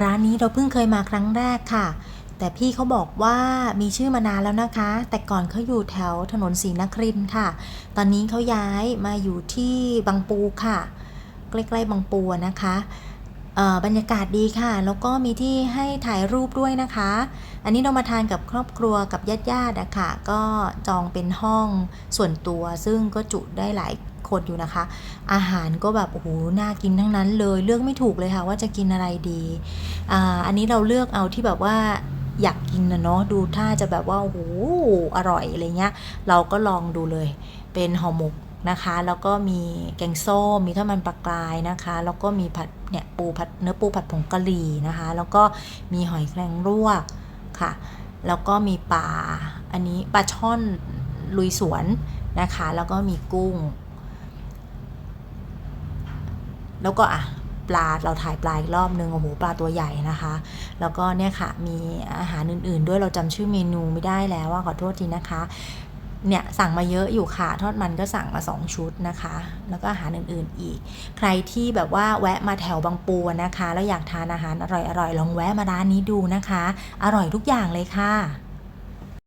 ร้านนี้เราเพิ่งเคยมาครั้งแรกค่ะ แต่พี่เขาบอกว่ามีชื่อมานานแล้วนะคะ แต่ก่อนเขาอยู่แถวถนนศรีนครินค่ะ ตอนนี้เขาย้ายมาอยู่ที่บางปูค่ะ ใกล้ๆบางปูนะคะ บรรยากาศดีค่ะ แล้วก็มีที่ให้ถ่ายรูปด้วยนะคะ อันนี้เรามาทานกับครอบครัวกับญาติๆอะค่ะ ก็จองเป็นห้องส่วนตัว ซึ่งก็จุได้หลายคนอยู่นะคะ อาหารก็แบบโอ้โหน่ากินทั้งนั้นเลยเลือกไม่ถูกเลยค่ะว่าจะกินอะไรดีออันนี้เราเลือกเอาที่แบบว่าอยากกินนะเนาะดูท่าจะแบบว่าโอ้โหอร่อยอะไรเงี้ย เราก็ลองดูเลย เป็นห่อหมก นะคะ แล้วก็มีแกงส้ม มีข้าวมันปลากรายนะคะ แล้วก็มีผัดเนี่ยปูผัดเนื้อปูผัดผงกะหรี่นะคะ แล้วก็มีหอยแครงลวกค่ะ แล้วก็มีปลา อันนี้ปลาช่อนลุยสวนนะคะ แล้วก็มีกุ้ง แล้วก็อะปลาเราถ่ายปลาอีกรอบนึงโอ้โหปลาตัวใหญ่นะคะ แล้วก็เนี่ยค่ะมีอาหารอื่นๆ ด้วยเราจำชื่อเมนูไม่ได้แล้วว่าขอโทษทีนะคะ เนี่ยสั่งมาเยอะอยู่ค่ะ ทอดมันก็สั่งมา 2 ชุดนะคะ แล้วก็อาหารอื่นๆอีก ใครที่แบบว่าแวะมาแถวบางปูนะคะ แล้วอยากทานอาหารอร่อยๆลองแวะมาร้านนี้ดูนะคะ อร่อยทุกอย่างเลยค่ะ